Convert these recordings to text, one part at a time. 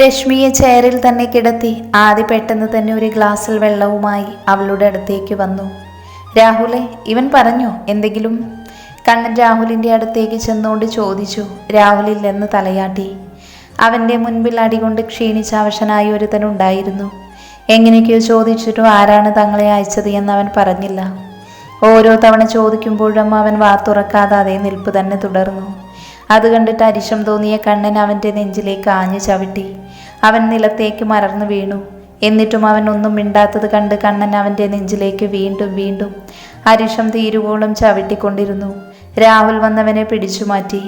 രശ്മിയെ ചെയറിൽ തന്നെ കിടത്തി ആദ്യ പെട്ടെന്ന് തന്നെ ഒരു ഗ്ലാസ്സിൽ വെള്ളവുമായി അവളുടെ അടുത്തേക്ക് വന്നു. രാഹുലെ ഇവൻ പറഞ്ഞോ എന്തെങ്കിലും? കണ്ണൻ രാഹുലിന്റെ അടുത്തേക്ക് ചെന്നുകൊണ്ട് ചോദിച്ചു. രാഹുലില്ലെന്ന് തലയാട്ടി. അവന്റെ മുൻപിൽ അടികൊണ്ട് ക്ഷീണിച്ച അവശനായ ഒരുത്തനുണ്ടായിരുന്നു എങ്ങനെയൊക്കെയോ ചോദിച്ചിട്ടും ആരാണ് തങ്ങളെ അയച്ചത് എന്ന് അവൻ പറഞ്ഞില്ല. ഓരോ തവണ ചോദിക്കുമ്പോഴും അവൻ വാ തുറക്കാതെ അതേ നിൽപ്പ് തന്നെ തുടർന്നു. അത് കണ്ടിട്ട് അരിശം തോന്നിയ കണ്ണൻ അവന്റെ നെഞ്ചിലേക്ക് ആഞ്ഞു ചവിട്ടി. അവൻ നിലത്തേക്ക് മലർന്നു വീണു. എന്നിട്ടും അവൻ ഒന്നും മിണ്ടാത്തത് കണ്ട് കണ്ണൻ അവന്റെ നെഞ്ചിലേക്ക് വീണ്ടും വീണ്ടും അരിഷം തീരുവോളം ചവിട്ടിക്കൊണ്ടിരുന്നു. രാഹുൽ വന്നവനെ പിടിച്ചു മാറ്റി.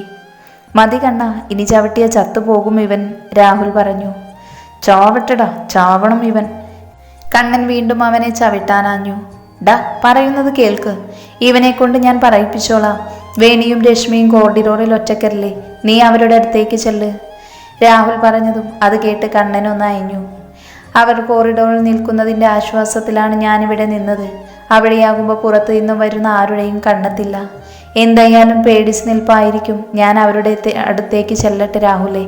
മതി കണ്ണ ഇനി ചവിട്ടിയ ചത്തുപോകും ഇവൻ രാഹുൽ പറഞ്ഞു. ചാവട്ടടാ ചാവണം ഇവൻ കണ്ണൻ വീണ്ടും അവനെ ചവിട്ടാനാഞ്ഞു. ഡാ പറയുന്നത് കേൾക്ക്. ഇവനെ കൊണ്ട് ഞാൻ പറയിപ്പിച്ചോളാം. വേണിയും രശ്മിയും കോർഡിറോറിൽ ഒറ്റക്കരല്ലേ നീ അവരുടെ അടുത്തേക്ക് ചെല്ല്. രാഹുൽ പറഞ്ഞതും അത് കേട്ട് കണ്ണനൊന്ന് അയഞ്ഞു അവർ കോറിഡോറിൽ നിൽക്കുന്നതിന്റെ ആശ്വാസത്തിലാണ് ഞാനിവിടെ നിന്നത്. അവിടെയാകുമ്പോൾ പുറത്തു നിന്നും വരുന്ന ആരുടെയും കണ്ണെത്തില്ല എന്തായാലും പേടിച്ച് നിൽപ്പായിരിക്കും ഞാൻ അവരുടെ അടുത്തേക്ക് ചെല്ലട്ടെ രാഹുലെ.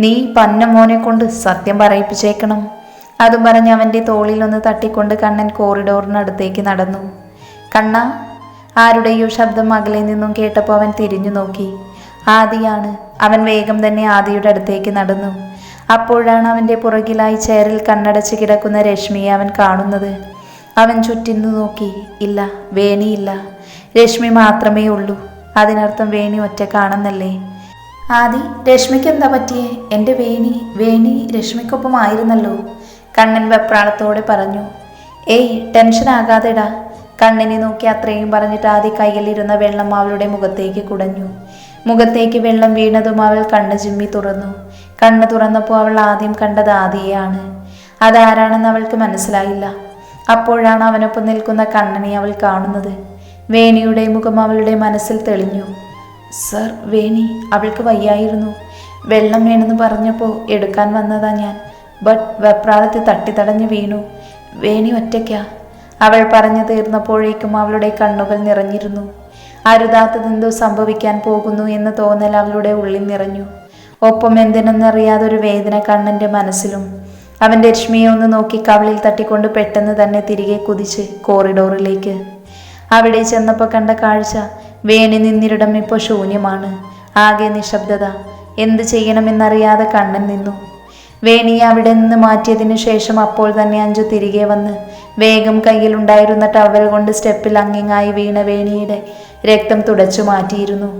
നീ പന്ന മോനെ കൊണ്ട് സത്യം പറയിപ്പിച്ചേക്കണം. അതും പറഞ്ഞ് അവന്റെ തോളിലൊന്ന് തട്ടിക്കൊണ്ട് കണ്ണൻ കോറിഡോറിനടുത്തേക്ക് നടന്നു. കണ്ണ ആരുടെയോ ശബ്ദം അകലെ നിന്നും കേട്ടപ്പോൾ അവൻ തിരിഞ്ഞു നോക്കി. ആദിയാണ്. അവൻ വേഗം തന്നെ ആദിയുടെ അടുത്തേക്ക് നടന്നു. അപ്പോഴാണ് അവന്റെ പുറകിലായി ചേരിൽ കണ്ണടച്ച് കിടക്കുന്ന രശ്മിയെ അവൻ കാണുന്നത്. അവൻ ചുറ്റിന്നു നോക്കി ഇല്ല വേണിയില്ല. രശ്മി മാത്രമേ ഉള്ളൂ. അതിനർത്ഥം വേണി ഒറ്റ കാണുന്നല്ലേ? ആദി രശ്മിക്ക് എന്താ പറ്റിയേ? എന്റെ വേണി വേണി രശ്മിക്കൊപ്പം ആയിരുന്നല്ലോ കണ്ണൻ വെപ്രാളത്തോടെ പറഞ്ഞു. ഏയ് ടെൻഷൻ ആകാതെടാ. കണ്ണനെ നോക്കി അത്രയും പറഞ്ഞിട്ട് ആദി കയ്യിലിരുന്ന വെള്ളം അവളുടെ മുഖത്തേക്ക് കുടഞ്ഞു. മുഖത്തേക്ക് വെള്ളം വീണതും അവൾ കണ്ണ് ചിമ്മി തുറന്നു. കണ്ണ് തുറന്നപ്പോൾ അവൾ ആദ്യം കണ്ടത് ആദിയെയാണ്. അതാരാണെന്ന് അവൾക്ക് മനസ്സിലായില്ല. അപ്പോഴാണ് അവനൊപ്പം നിൽക്കുന്ന കണ്ണനെ അവൾ കാണുന്നത്. വേണിയുടെ മുഖം അവളുടെ മനസ്സിൽ തെളിഞ്ഞു. സർ വേണി അവൾക്ക് വയ്യായിരുന്നു. വെള്ളം വേണമെന്ന് പറഞ്ഞപ്പോൾ എടുക്കാൻ വന്നതാ ഞാൻ. ബട്ട് വെപ്രാളത്തിൽ തട്ടിത്തടഞ്ഞു വീണു. വേണി ഒറ്റയ്ക്കാ. അവൾ പറഞ്ഞു തീർന്നപ്പോഴേക്കും അവളുടെ കണ്ണുകൾ നിറഞ്ഞിരുന്നു. അരുതാത്തതെന്തോ സംഭവിക്കാൻ പോകുന്നു എന്ന തോന്നൽ അവളുടെ ഉള്ളിൽ നിറഞ്ഞു. ഒപ്പം എന്തിനെന്നറിയാതൊരു വേദന കണ്ണന്റെ മനസ്സിലും. അവൻ രശ്മിയെ ഒന്ന് നോക്കി കവളിൽ തട്ടിക്കൊണ്ട് പെട്ടെന്ന് തന്നെ തിരികെ കുതിച്ച് കോറിഡോറിലേക്ക്. അവിടെ ചെന്നപ്പോൾ കണ്ട കാഴ്ച വേണി നിന്നിരിടം ഇപ്പോൾ ശൂന്യമാണ്. ആകെ നിശബ്ദത. എന്ത് ചെയ്യണമെന്നറിയാതെ കണ്ണൻ നിന്നു. വേണിയെ അവിടെ നിന്ന് മാറ്റിയതിനു ശേഷം അപ്പോൾ തന്നെ അഞ്ചു തിരികെ വന്ന് വേഗം കയ്യിലുണ്ടായിരുന്ന ടവൽ കൊണ്ട് സ്റ്റെപ്പിൽ അങ്ങിങ്ങായി വീണ വേണിയുടെ രക്തം തുടച്ചു മാറ്റിയിരുന്നു.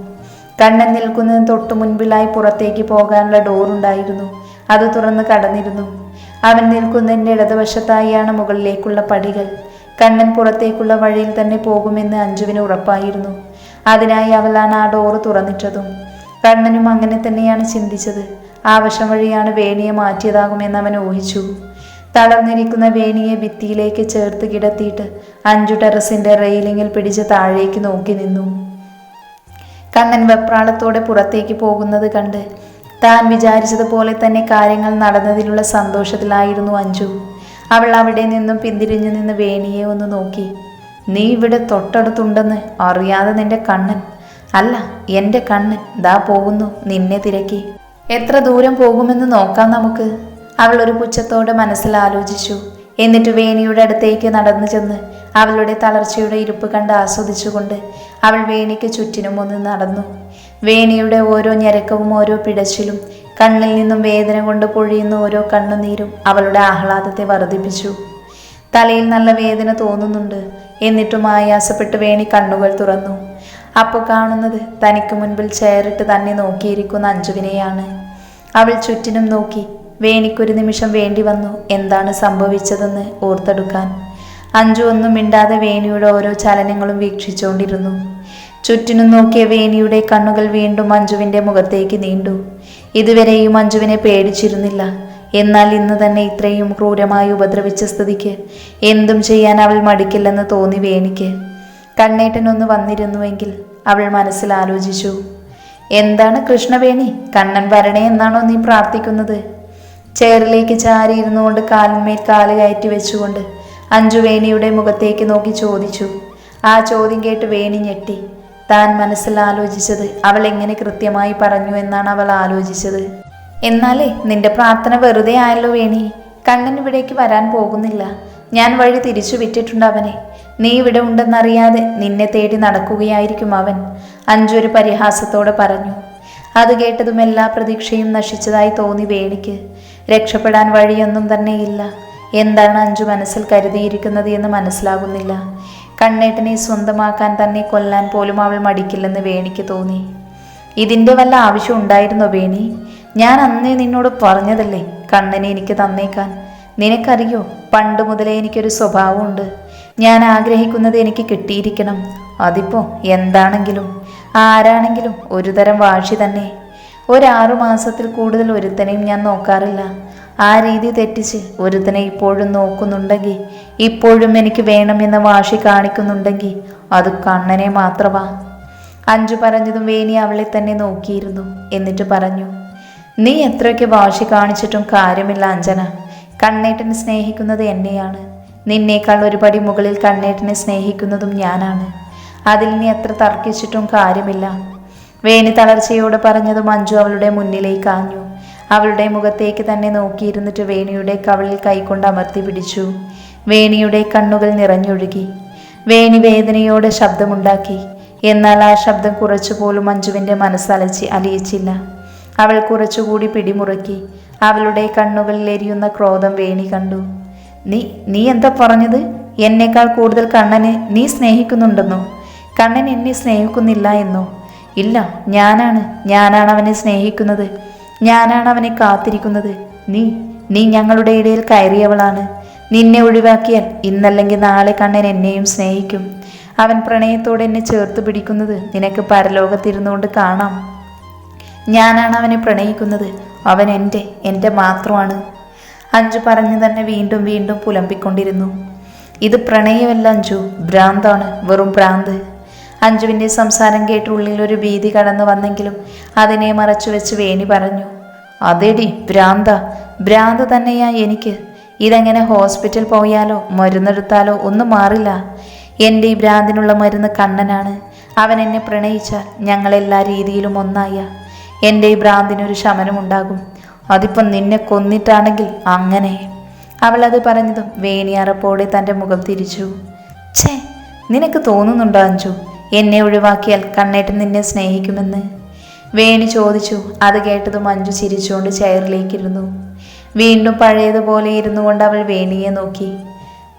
കണ്ണൻ നിൽക്കുന്നതിന് തൊട്ടു മുൻപിലായി പുറത്തേക്ക് പോകാനുള്ള ഡോറുണ്ടായിരുന്നു അത് തുറന്ന് കടന്നിരുന്നു. അവൻ നിൽക്കുന്നതിന്റെ ഇടതുവശത്തായാണ് മുകളിലേക്കുള്ള പടികൾ. കണ്ണൻ പുറത്തേക്കുള്ള വഴിയിൽ തന്നെ പോകുമെന്ന് അഞ്ജുവിന് ഉറപ്പായിരുന്നു. അതിനായി അവളാണ് ആ ഡോറ് തുറന്നിട്ടതും. കണ്ണനും അങ്ങനെ തന്നെയാണ് ചിന്തിച്ചത്. ആവശ്യം വഴിയാണ് വേണിയെ മാറ്റിയതാകുമെന്ന് അവൻ ഊഹിച്ചു. തളർന്നിരിക്കുന്ന വേണിയെ ഭിത്തിയിലേക്ക് ചേർത്ത് കിടത്തിയിട്ട് അഞ്ചു ടെറസിന്റെ റെയിലിങ്ങിൽ പിടിച്ച് താഴേക്ക് നോക്കി നിന്നു. കണ്ണൻ വെപ്രാളത്തോടെ പുറത്തേക്ക് പോകുന്നത് കണ്ട് താൻ വിചാരിച്ചതുപോലെ തന്നെ കാര്യങ്ങൾ നടന്നതിലുള്ള സന്തോഷത്തിലായിരുന്നു അഞ്ചു. അവൾ അവിടെ നിന്നും പിന്തിരിഞ്ഞു നിന്ന് വേണിയെ ഒന്ന് നോക്കി. നീ ഇവിടെ തൊട്ടടുത്തുണ്ടെന്ന് അറിയാതെ നിന്റെ കണ്ണൻ അല്ല എന്റെ കണ്ണ് ദാ പോകുന്നു നിന്നെ തിരക്കി. എത്ര ദൂരം പോകുമെന്ന് നോക്കാം നമുക്ക്. അവൾ ഒരു പുച്ഛത്തോടെ മനസ്സിൽ ആലോചിച്ചു. എന്നിട്ട് വേണിയുടെ അടുത്തേക്ക് നടന്നു ചെന്ന് അവളുടെ തളർച്ചയുടെ ഇരിപ്പ് കണ്ട് ആസ്വദിച്ചുകൊണ്ട് അവൾ വേണിക്ക് ചുറ്റിനും ഒന്ന് നടന്നു. വേണിയുടെ ഓരോ ഞരക്കവും ഓരോ പിടച്ചിലും കണ്ണിൽ നിന്നും വേദന കൊണ്ട് പൊഴിയുന്ന ഓരോ കണ്ണുനീരും അവളുടെ ആഹ്ലാദത്തെ വർദ്ധിപ്പിച്ചു. തലയിൽ നല്ല വേദന തോന്നുന്നുണ്ട്. എന്നിട്ടും ആയാസപ്പെട്ട് വേണി കണ്ണുകൾ തുറന്നു. അപ്പോൾ കാണുന്നത് തനിക്ക് മുൻപിൽ ചെയറിട്ട് തന്നെ നോക്കിയിരിക്കുന്ന അഞ്ജുവിനെയാണ്. അവൾ ചുറ്റിനും നോക്കി വേണിക്കൊരു നിമിഷം വേണ്ടി വന്നു എന്താണ് സംഭവിച്ചതെന്ന് ഓർത്തെടുക്കാൻ. അഞ്ജു ഒന്നും മിണ്ടാതെ വേണിയുടെ ഓരോ ചലനങ്ങളും വീക്ഷിച്ചുകൊണ്ടിരുന്നു. ചുറ്റിനും നോക്കിയ വേണിയുടെ കണ്ണുകൾ വീണ്ടും അഞ്ജുവിന്റെ മുഖത്തേക്ക് നീണ്ടു. ഇതുവരെയും അഞ്ജുവിനെ പേടിച്ചിരുന്നില്ല. എന്നാൽ ഇന്ന് തന്നെ ഇത്രയും ക്രൂരമായി ഉപദ്രവിച്ച സ്ഥിതിക്ക് എന്തും ചെയ്യാൻ അവൾ മടിക്കില്ലെന്ന് തോന്നി വേണിക്ക്. കണ്ണേട്ടനൊന്ന് വന്നിരുന്നുവെങ്കിൽ അവൾ മനസ്സിൽ ആലോചിച്ചു എന്താണ് കൃഷ്ണവേണി? കണ്ണൻ വരണേ എന്നാണോ നീ പ്രാർത്ഥിക്കുന്നത്? ചെയറിലേക്ക് ചാരി ഇരുന്നുകൊണ്ട് കാലിന്മേൽ കാൽ കയറ്റി വെച്ചുകൊണ്ട് അഞ്ജുവേണിയുടെ മുഖത്തേക്ക് നോക്കി ചോദിച്ചു. ആ ചോദ്യം കേട്ട് വേണി ഞെട്ടി. താൻ മനസ്സിൽ ആലോചിച്ചത് അവൾ എങ്ങനെ കൃത്യമായി പറഞ്ഞു എന്നാണ് അവൾ ആലോചിച്ചത്. എന്നാലേ നിന്റെ പ്രാർത്ഥന വെറുതെ ആയല്ലോ വേണി. കണ്ണൻ ഇവിടേക്ക് വരാൻ പോകുന്നില്ല. ഞാൻ വഴി തിരിച്ചു വിട്ടിട്ടുണ്ട് അവനെ. നീ ഇവിടെ ഉണ്ടെന്നറിയാതെ നിന്നെ തേടി നടക്കുകയായിരിക്കും അവൻ. അഞ്ചൊരു പരിഹാസത്തോടെ പറഞ്ഞു. അത് കേട്ടതും എല്ലാ പ്രതീക്ഷയും നശിച്ചതായി തോന്നി വേണിക്ക്. രക്ഷപ്പെടാൻ വഴിയൊന്നും തന്നെയില്ല. എന്താണ് അഞ്ചു മനസ്സിൽ കരുതിയിരിക്കുന്നത് എന്ന് മനസ്സിലാകുന്നില്ല. കണ്ണേട്ടനെ സ്വന്തമാക്കാൻ തന്നെ കൊല്ലാൻ പോലും അവൾ മടിക്കില്ലെന്ന് വേണിക്ക് തോന്നി. ഇതിന്റെ വല്ല ആവശ്യം ഉണ്ടായിരുന്നോ വേണി? ഞാൻ അന്നേ നിന്നോട് പറഞ്ഞതല്ലേ കണ്ണനെ എനിക്ക് തന്നേക്കാൻ. നിനക്കറിയോ പണ്ട് മുതലേ എനിക്കൊരു സ്വഭാവമുണ്ട്. ഞാൻ ആഗ്രഹിക്കുന്നത് എനിക്ക് കിട്ടിയിരിക്കണം. അതിപ്പോ എന്താണെങ്കിലും ആരാണെങ്കിലും ഒരു തരം വാശി തന്നെ. ഒരാറു മാസത്തിൽ കൂടുതൽ ഒരുത്തനെയും ഞാൻ നോക്കാറില്ല. ആ രീതി തെറ്റിച്ച് ഒരുത്തനെ ഇപ്പോഴും നോക്കുന്നുണ്ടെങ്കിൽ ഇപ്പോഴും എനിക്ക് വേണമെന്ന വാശി കാണിക്കുന്നുണ്ടെങ്കിൽ അത് കണ്ണനെ മാത്രമാ. അഞ്ചു പറഞ്ഞതും വേണി അവളെ തന്നെ നോക്കിയിരുന്നു. എന്നിട്ട് പറഞ്ഞു നീ എത്രയൊക്കെ വാശി കാണിച്ചിട്ടും കാര്യമില്ല അഞ്ജന. കണ്ണേട്ടനെ സ്നേഹിക്കുന്നത് എന്നെയാണ്. നിന്നേക്കാൾ ഒരുപടി മുകളിൽ കണ്ണേട്ടനെ സ്നേഹിക്കുന്നതും ഞാനാണ്. അതിൽ നീ എത്ര തർക്കിച്ചിട്ടും കാര്യമില്ല. വേണി തളർച്ചയോടെ പറഞ്ഞത് മഞ്ജു അവളുടെ മുന്നിലേക്ക് ആഞ്ഞു. അവളുടെ മുഖത്തേക്ക് തന്നെ നോക്കിയിരുന്നിട്ട് വേണിയുടെ കവളിൽ കൈകൊണ്ട് അമർത്തി പിടിച്ചു. വേണിയുടെ കണ്ണുകൾ നിറഞ്ഞൊഴുകി. വേണി വേദനയോടെ ശബ്ദമുണ്ടാക്കി. എന്നാൽ ആ ശബ്ദം കുറച്ചുപോലും മഞ്ജുവിന്റെ മനസ്സലച്ചി അലിയിച്ചില്ല. അവൾ കുറച്ചുകൂടി പിടിമുറുക്കി. അവളുടെ കണ്ണുകളിൽ എരിയുന്ന ക്രോധം വേണി കണ്ടു. നീ നീ എന്താ പറഞ്ഞത്? എന്നേക്കാൾ കൂടുതൽ കണ്ണനെ നീ സ്നേഹിക്കുന്നുണ്ടെന്നോ? കണ്ണൻ എന്നെ സ്നേഹിക്കുന്നില്ല എന്നോ? ഇല്ല ഞാനാണ് ഞാനാണ് അവനെ സ്നേഹിക്കുന്നത്. ഞാനാണ് അവനെ കാത്തിരിക്കുന്നത്. നീ നീ ഞങ്ങളുടെ ഇടയിൽ കയറിയവളാണ്. നിന്നെ ഒഴിവാക്കിയാൽ ഇന്നല്ലെങ്കിൽ നാളെ കണ്ണൻ എന്നെയും സ്നേഹിക്കും. അവൻ പ്രണയത്തോടെ എന്നെ ചേർത്ത് പിടിക്കുന്നത് നിനക്ക് പരലോകത്തിരുന്നുകൊണ്ട് കാണാം. ഞാനാണ് അവനെ പ്രണയിക്കുന്നത്. അവൻ എന്റെ എന്റെ മാത്രമാണ്. അഞ്ചു പറഞ്ഞു തന്നെ വീണ്ടും വീണ്ടും പുലമ്പിക്കൊണ്ടിരുന്നു. ഇത് പ്രണയമല്ല അഞ്ചു. ഭ്രാന്താണ് വെറും ഭ്രാന്ത്. അഞ്ജുവിന്റെ സംസാരം കേട്ട് ഉള്ളിൽ ഒരു ഭീതി കടന്നു വന്നെങ്കിലും അതിനെ മറച്ചു വെച്ച് വേണി പറഞ്ഞു. അതേടി ഭ്രാന്ത. ഭ്രാന്ത് തന്നെയാ എനിക്ക്. ഇതെങ്ങനെ ഹോസ്പിറ്റൽ പോയാലോ മരുന്നെടുത്താലോ ഒന്നും മാറില്ല. എന്റെ ഈ ഭ്രാന്തിനുള്ള മരുന്ന് കണ്ണനാണ്. അവൻ എന്നെ പ്രണയിച്ചാൽ ഞങ്ങളെല്ലാ രീതിയിലും ഒന്നായ എന്റെ ഈ ഭ്രാന്തിനൊരു ശമനമുണ്ടാകും. അതിപ്പം നിന്നെ കൊന്നിട്ടാണെങ്കിൽ അങ്ങനെ. അവൾ അത് പറഞ്ഞതും വേണിയറപ്പോടെ തന്റെ മുഖം തിരിച്ചു. ഛേ നിനക്ക് തോന്നുന്നുണ്ടോ അഞ്ചു എന്നെ ഒഴിവാക്കിയാൽ കണ്ണേട്ടൻ നിന്നെ സ്നേഹിക്കുമെന്ന്. വേണി ചോദിച്ചു. അത് കേട്ടതും അഞ്ചു ചിരിച്ചുകൊണ്ട് ചെയറിലേക്കിരുന്നു. വീണ്ടും പഴയതുപോലെ ഇരുന്നു കൊണ്ട് അവൾ വേണിയെ നോക്കി.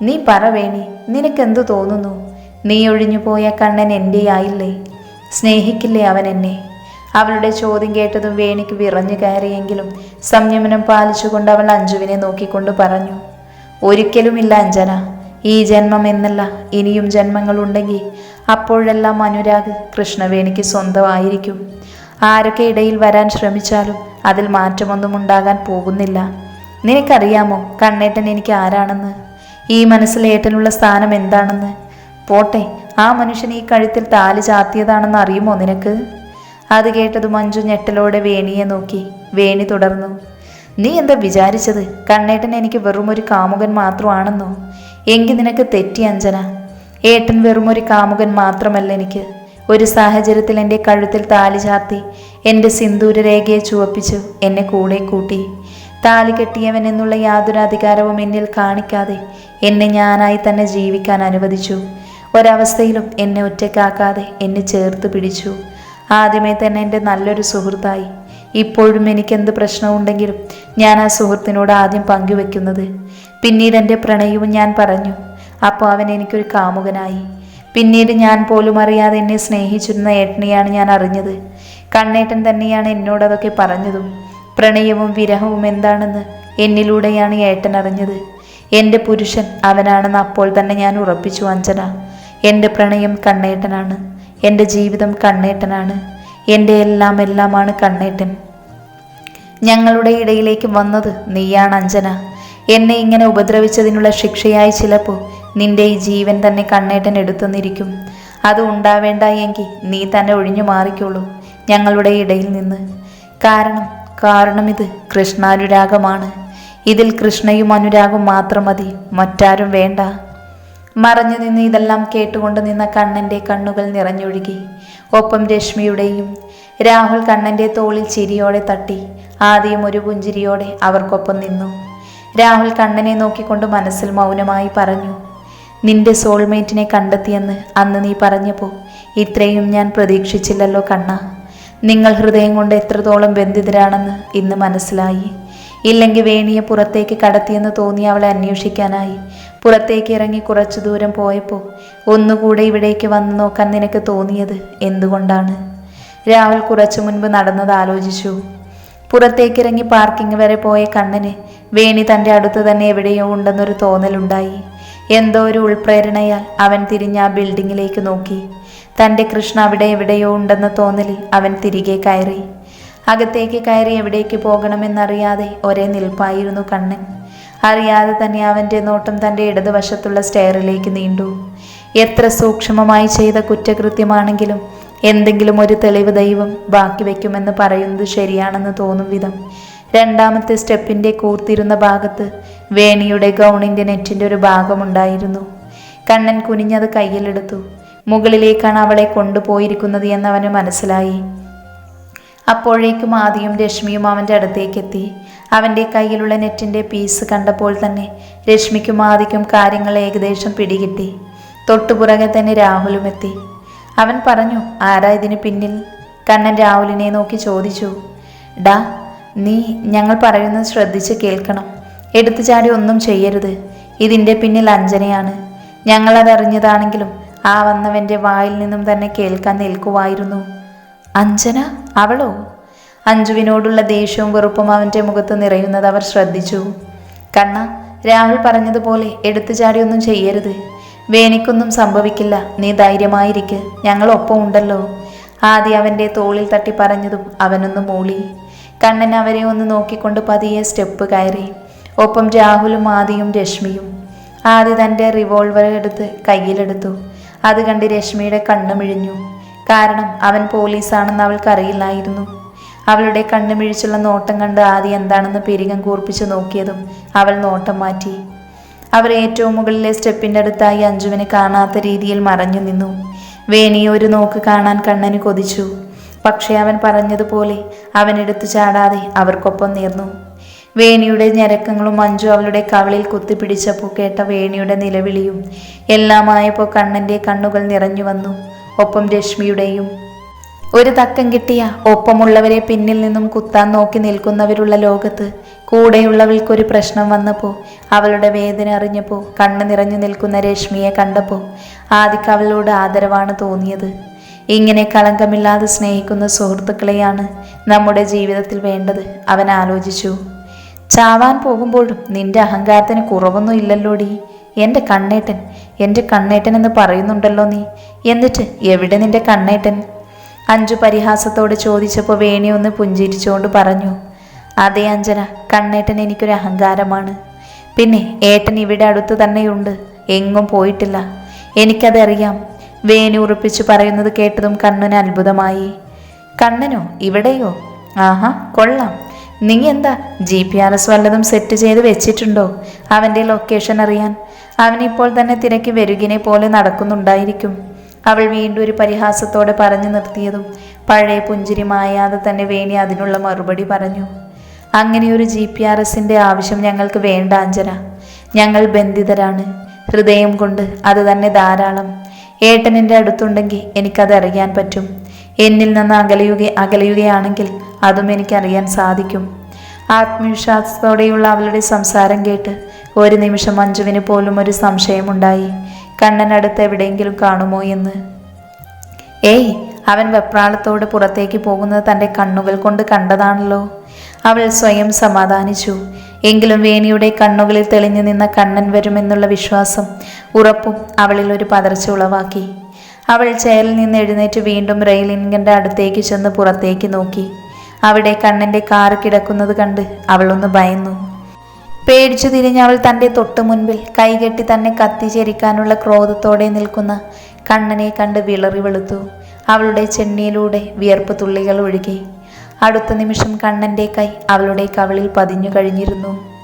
നീ പറ വേണി നിനക്കെന്തു തോന്നുന്നു? നീ ഒഴിഞ്ഞു പോയ കണ്ണൻ എന്റെ ആയില്ലേ സ്നേഹിക്കില്ലേ അവൻ എന്നെ? അവളുടെ ചോദ്യം കേട്ടതും വേണിക്ക് വിറഞ്ഞു കയറിയെങ്കിലും സംയമനം പാലിച്ചുകൊണ്ട് അവൾ അഞ്ജുവിനെ നോക്കിക്കൊണ്ട് പറഞ്ഞു ഒരിക്കലുമില്ല അഞ്ജന. ഈ ജന്മം എന്നല്ല ഇനിയും ജന്മങ്ങളുണ്ടെങ്കിൽ അപ്പോഴെല്ലാം അനുരാഗ് കൃഷ്ണവേണിക്ക് സ്വന്തമായിരിക്കും. ആരൊക്കെ ഇടയിൽ വരാൻ ശ്രമിച്ചാലും അതിൽ മാറ്റമൊന്നും ഉണ്ടാകാൻ പോകുന്നില്ല. നിനക്കറിയാമോ കണ്ണേട്ടൻ എനിക്ക് ആരാണെന്ന്? ഈ മനസ്സിൽ ഏട്ടനുള്ള സ്ഥാനം എന്താണെന്ന്? പോട്ടെ ആ മനുഷ്യൻ ഈ കഴുത്തിൽ താലി ചാത്തിയതാണെന്ന് അറിയുമോ നിനക്ക്? അത് കേട്ടത് മഞ്ജു ഞെട്ടലോടെ വേണിയെ നോക്കി. വേണി തുടർന്നു നീ എന്താ വിചാരിച്ചത്? കണ്ണേട്ടൻ എനിക്ക് വെറുമൊരു കാമുകൻ മാത്രമാണെന്നോ? എങ്കിൽ നിനക്ക് തെറ്റി അഞ്ജന. ഏട്ടൻ വെറുമൊരു കാമുകൻ മാത്രമല്ല എനിക്ക്. ഒരു സാഹചര്യത്തിൽ എന്റെ കഴുത്തിൽ താലി ചാർത്തി എന്റെ സിന്ദൂര രേഖയെ ചുവപ്പിച്ചു എന്നെ കൂടെ കൂട്ടി. താലി കെട്ടിയവൻ എന്നുള്ള യാതൊരു അധികാരവും എന്നിൽ കാണിക്കാതെ എന്നെ ഞാനായി തന്നെ ജീവിക്കാൻ അനുവദിച്ചു. ഒരവസ്ഥയിലും എന്നെ ഒറ്റക്കാക്കാതെ എന്നെ ചേർത്ത് പിടിച്ചു. ആദ്യമേ തന്നെ എന്റെ നല്ലൊരു സുഹൃത്തായി. ഇപ്പോഴും എനിക്കെന്ത് പ്രശ്നമുണ്ടെങ്കിലും ഞാൻ ആ സുഹൃത്തിനോട് ആദ്യം പങ്കുവെക്കുന്നത്. പിന്നീട് എന്റെ പ്രണയവും ഞാൻ പറഞ്ഞു. അപ്പോൾ അവൻ എനിക്കൊരു കാമുകനായി. പിന്നീട് ഞാൻ പോലും അറിയാതെ എന്നെ സ്നേഹിച്ചിരുന്ന ഏട്ടനെയാണ് ഞാൻ അറിഞ്ഞത്. കണ്ണേട്ടൻ തന്നെയാണ് എന്നോട് അതൊക്കെ പറഞ്ഞതും. പ്രണയവും വിരഹവും എന്താണെന്ന് എന്നിലൂടെയാണ് ഏട്ടൻ അറിഞ്ഞത്. എന്റെ പുരുഷൻ അവനാണെന്ന് അപ്പോൾ തന്നെ ഞാൻ ഉറപ്പിച്ചു അഞ്ജന. എന്റെ പ്രണയം കണ്ണേട്ടനാണ്. എന്റെ ജീവിതം കണ്ണേട്ടനാണ് എന്റെ എല്ലാം എല്ലാമാണ് കണ്ണേട്ടൻ ഞങ്ങളുടെ ഇടയിലേക്ക് വന്നത് നീയാണ് അഞ്ജന. എന്നെ ഇങ്ങനെ ഉപദ്രവിച്ചതിനുള്ള ശിക്ഷയായി ചിലപ്പോൾ നിന്റെ ഈ ജീവൻ തന്നെ കണ്ണേട്ടൻ എടുത്തുന്നിരിക്കും അത് ഉണ്ടാവേണ്ട എങ്കിൽ നീ തന്നെ ഒഴിഞ്ഞു മാറിക്കോളൂ ഞങ്ങളുടെ ഇടയിൽ നിന്ന്. കാരണം കാരണം ഇത് കൃഷ്ണാനുരാഗമാണ്. ഇതിൽ കൃഷ്ണയും അനുരാഗം മാത്രം മതി. മറ്റാരും വേണ്ട. മറഞ്ഞു നിന്ന് ഇതെല്ലാം കേട്ടുകൊണ്ട് നിന്ന കണ്ണന്റെ കണ്ണുകൾ നിറഞ്ഞൊഴുകി. ഒപ്പം രശ്മിയുടെയും രാഹുൽ കണ്ണന്റെ തോളിൽ ചിരിയോടെ തട്ടി ആദ്യം ഒരു പുഞ്ചിരിയോടെ അവർക്കൊപ്പം നിന്നു. രാഹുൽ കണ്ണനെ നോക്കിക്കൊണ്ട് മനസ്സിൽ മൗനമായി പറഞ്ഞു നിന്റെ സോൾമേറ്റിനെ കണ്ടെത്തിയെന്ന് അന്ന് നീ പറഞ്ഞപ്പോൾ ഇത്രയും ഞാൻ പ്രതീക്ഷിച്ചില്ലല്ലോ കണ്ണ. നിങ്ങൾ ഹൃദയം കൊണ്ട് എത്രത്തോളം ബന്ധിതരാണെന്ന് ഇന്ന് മനസ്സിലായി. ഇല്ലെങ്കിൽ വേണിയെ പുറത്തേക്ക് കടത്തിയെന്ന് തോന്നി അവളെ അന്വേഷിക്കാനായി. പുറത്തേക്ക് ഇറങ്ങി കുറച്ചു ദൂരം പോയപ്പോൾ ഒന്നുകൂടെ ഇവിടേക്ക് വന്നു നോക്കാൻ നിനക്ക് തോന്നിയത് എന്തുകൊണ്ടാണ്? രാഹുൽ കുറച്ചു മുൻപ് നടന്നത് ആലോചിച്ചു. പുറത്തേക്കിറങ്ങി പാർക്കിംഗ് വരെ പോയ കണ്ണന് വേണി തന്റെ അടുത്ത് തന്നെ എവിടെയോ ഉണ്ടെന്നൊരു തോന്നലുണ്ടായി. എന്തോ ഒരു ഉൾപ്രേരണയാൽ അവൻ തിരിഞ്ഞ് ആ ബിൽഡിങ്ങിലേക്ക് നോക്കി. തന്റെ കൃഷ്ണ അവിടെ എവിടെയോ ഉണ്ടെന്ന തോന്നലിൽ അവൻ തിരികെ കയറി. അകത്തേക്ക് കയറി എവിടേക്ക് പോകണമെന്നറിയാതെ ഒരേ നിൽപ്പായിരുന്നു കണ്ണൻ അറിയാതെ തന്നെ അവന്റെ നോട്ടം തന്റെ ഇടതുവശത്തുള്ള സ്റ്റെയറിലേക്ക് നീണ്ടു. എത്ര സൂക്ഷ്മമായി ചെയ്ത കുറ്റകൃത്യമാണെങ്കിലും എന്തെങ്കിലും ഒരു തെളിവ് ദൈവം ബാക്കി വയ്ക്കുമെന്ന് പറയുന്നത് ശരിയാണെന്ന് തോന്നും വിധം. രണ്ടാമത്തെ സ്റ്റെപ്പിന്റെ കൂർത്തിരുന്ന ഭാഗത്ത് വേണിയുടെ ഗൗണിന്റെ നെറ്റിന്റെ ഒരു ഭാഗമുണ്ടായിരുന്നു. കണ്ണൻ കുനിഞ്ഞത് കയ്യിലെടുത്തു. മുകളിലേക്കാണ് അവളെ കൊണ്ടുപോയിരിക്കുന്നത് എന്നവന് മനസ്സിലായി. അപ്പോഴേക്കും ആദിയും രശ്മിയും അവന്റെ അടുത്തേക്കെത്തി. അവന്റെ കയ്യിലുള്ള നെറ്റിന്റെ പീസ് കണ്ടപ്പോൾ തന്നെ രശ്മിക്കും ആദിക്കും കാര്യങ്ങൾ ഏകദേശം പിടികിട്ടി. തൊട്ടുപുറകെ തന്നെ രാഹുലും എത്തി. അവൻ പറഞ്ഞു ആരാ ഇതിന് പിന്നിൽ? കണ്ണൻ രാഹുലിനെ നോക്കി ചോദിച്ചു. ഡാ നീ ഞങ്ങൾ പറയുന്നത് ശ്രദ്ധിച്ച് കേൾക്കണം. എടുത്തു ചാടി ഒന്നും ചെയ്യരുത്. ഇതിന്റെ പിന്നിൽ അഞ്ജനയാണ്. ഞങ്ങളതറിഞ്ഞതാണെങ്കിലും ആ വന്നവന്റെ വായിൽ നിന്നും തന്നെ കേൾക്കാൻ നിൽക്കുമായിരുന്നു അഞ്ജന അവളോ? അഞ്ജുവിനോടുള്ള ദേഷ്യവും വെറുപ്പും അവന്റെ മുഖത്ത് നിറയുന്നത് അവർ ശ്രദ്ധിച്ചു. കണ്ണ രാഹുൽ പറഞ്ഞതുപോലെ എടുത്തു ചാടിയൊന്നും ചെയ്യരുത്. വേനിക്കൊന്നും സംഭവിക്കില്ല. നീ ധൈര്യമായിരിക്ക്. ഞങ്ങളൊപ്പം ഉണ്ടല്ലോ. ആദ്യം അവന്റെ തോളിൽ തട്ടി പറഞ്ഞതും അവനൊന്ന് മൂളി. കണ്ണൻ അവരെ ഒന്ന് നോക്കിക്കൊണ്ട് പതിയെ സ്റ്റെപ്പ് കയറി. ഒപ്പം രാഹുലും ആദിയും രശ്മിയും. ആദ്യ തന്റെ റിവോൾവർ എടുത്ത് കയ്യിലെടുത്തു. അത് കണ്ട് രശ്മിയുടെ കണ്ണു മിഴിഞ്ഞു. കാരണം അവൻ പോലീസാണെന്ന് അവൾക്കറിയില്ലായിരുന്നു അവളുടെ കണ്ണു മിഴിച്ചുള്ള നോട്ടം കണ്ട് ആദ്യം എന്താണെന്ന് പെരികം കൂർപ്പിച്ചു നോക്കിയതും അവൾ നോട്ടം മാറ്റി. അവർ ഏറ്റവും മുകളിലെ സ്റ്റെപ്പിന്റെ അടുത്തായി അഞ്ജുവിനെ കാണാത്ത രീതിയിൽ മറഞ്ഞു നിന്നു. വേണിയെ ഒരു നോക്ക് കാണാൻ കണ്ണന് കൊതിച്ചു. പക്ഷേ അവൻ പറഞ്ഞതുപോലെ അവൻ എടുത്തു ചാടാതെ അവർക്കൊപ്പം നീർന്നു. വേണിയുടെ ഞരക്കങ്ങളും മഞ്ജു അവളുടെ കവളിൽ കുത്തിപ്പിടിച്ചപ്പോൾ കേട്ട വേണിയുടെ നിലവിളിയും എല്ലാമായപ്പോൾ കണ്ണന്റെ കണ്ണുകൾ നിറഞ്ഞു വന്നു. ഒപ്പം രശ്മിയുടെയും. ഒരു തക്കം കിട്ടിയ ഒപ്പമുള്ളവരെ പിന്നിൽ നിന്നും കുത്താൻ നോക്കി നിൽക്കുന്നവരുള്ള ലോകത്ത് കൂടെയുള്ളവൾക്കൊരു പ്രശ്നം വന്നപ്പോൾ അവളുടെ വേദന അറിഞ്ഞപ്പോൾ കണ്ണു നിറഞ്ഞു നിൽക്കുന്ന രശ്മിയെ കണ്ടപ്പോൾ ആദിക്ക് അവളോട് ആദരവാണ് തോന്നിയത്. ഇങ്ങനെ കളങ്കമില്ലാതെ സ്നേഹിക്കുന്ന സുഹൃത്തുക്കളെയാണ് നമ്മുടെ ജീവിതത്തിൽ വേണ്ടത് അവൻ ആലോചിച്ചു. ചാവാൻ പോകുമ്പോഴും നിന്റെ അഹങ്കാരത്തിന് കുറവൊന്നും ഇല്ലല്ലോടി. എന്റെ കണ്ണേട്ടൻ എന്റെ കണ്ണേട്ടൻ എന്ന് പറയുന്നുണ്ടല്ലോ നീ. എന്നിട്ട് എവിടെ നിന്റെ കണ്ണേട്ടൻ? അഞ്ചു പരിഹാസത്തോട് ചോദിച്ചപ്പോൾ വേണി ഒന്ന് പുഞ്ചിരിച്ചുകൊണ്ട് പറഞ്ഞു അതേ അഞ്ജന കണ്ണേട്ടൻ എനിക്കൊരു അഹങ്കാരമാണ്. പിന്നെ ഏട്ടൻ ഇവിടെ അടുത്ത് തന്നെയുണ്ട് എങ്ങും പോയിട്ടില്ല. എനിക്കതറിയാം. വേണി ഉറപ്പിച്ചു പറയുന്നത് കേട്ടതും കണ്ണന് അത്ഭുതമായി. കണ്ണനോ ഇവിടെയോ? ആഹാ കൊള്ളാം. നീ എന്താ ജി പി ആർ എസ് വല്ലതും സെറ്റ് ചെയ്ത് വെച്ചിട്ടുണ്ടോ? അവന്റെ ലൊക്കേഷൻ അറിയാൻ. അവനിപ്പോൾ തന്നെ തിരക്കി വരുകിനെ പോലെ നടക്കുന്നുണ്ടായിരിക്കും. അവൾ വീണ്ടും ഒരു പരിഹാസത്തോടെ പറഞ്ഞു നിർത്തിയതും പഴയ പുഞ്ചിരി മായാതെ തന്നെ വേണി അതിനുള്ള മറുപടി പറഞ്ഞു. അങ്ങനെ ഒരു ജി പി ആർ എസിന്റെ ആവശ്യം ഞങ്ങൾക്ക് വേണ്ട അഞ്ജന. ഞങ്ങൾ ബന്ധിതരാണ്. ഹൃദയം കൊണ്ട് അത് തന്നെ ധാരാളം. ഏട്ടനെന്റെ അടുത്തുണ്ടെങ്കിൽ എനിക്കത് അറിയാൻ പറ്റും. എന്നിൽ നിന്ന് അകലയുക അകലയുകയാണെങ്കിൽ അതും എനിക്കറിയാൻ സാധിക്കും. ആത്മവിശ്വാസത്തോടെയുള്ള അവളുടെ സംസാരം കേട്ട് ഒരു നിമിഷം മഞ്ജുവിന് പോലും ഒരു സംശയമുണ്ടായി. കണ്ണനടുത്ത് എവിടെയെങ്കിലും കാണുമോ എന്ന്. ഏയ് അവൻ വെപ്രാളത്തോട് പുറത്തേക്ക് പോകുന്നത് തന്റെ കണ്ണുകൾ കൊണ്ട് കണ്ടതാണല്ലോ. അവൾ സ്വയം സമാധാനിച്ചു. എങ്കിലും വേണിയുടെ കണ്ണുകളിൽ തെളിഞ്ഞു നിന്ന കണ്ണൻ വരുമെന്നുള്ള വിശ്വാസം ഉറപ്പും അവളിൽ ഒരു പതർച്ച ഉളവാക്കി. അവൾ ചേരിൽ നിന്ന് എഴുന്നേറ്റ് വീണ്ടും റെയിൽ ഇൻഗന്റെ അടുത്തേക്ക് ചെന്ന് പുറത്തേക്ക് നോക്കി. അവിടെ കണ്ണന്റെ കാറ് കിടക്കുന്നത് കണ്ട് അവളൊന്ന് ഭയന്നു. പേടിച്ചു തിരിഞ്ഞ് അവൾ തന്റെ തൊട്ടു മുൻപിൽ കൈകെട്ടി തന്നെ കത്തിച്ചേരിക്കാനുള്ള ക്രോധത്തോടെ നിൽക്കുന്ന കണ്ണനെ കണ്ട് വിളറി വെളുത്തു. അവളുടെ ചെണ്ണിയിലൂടെ വിയർപ്പ് തുള്ളികൾ ഒഴുകി. അടുത്ത നിമിഷം കണ്ണന്റെ കൈ അവളുടെ കവളിൽ പതിഞ്ഞു കഴിഞ്ഞിരുന്നു.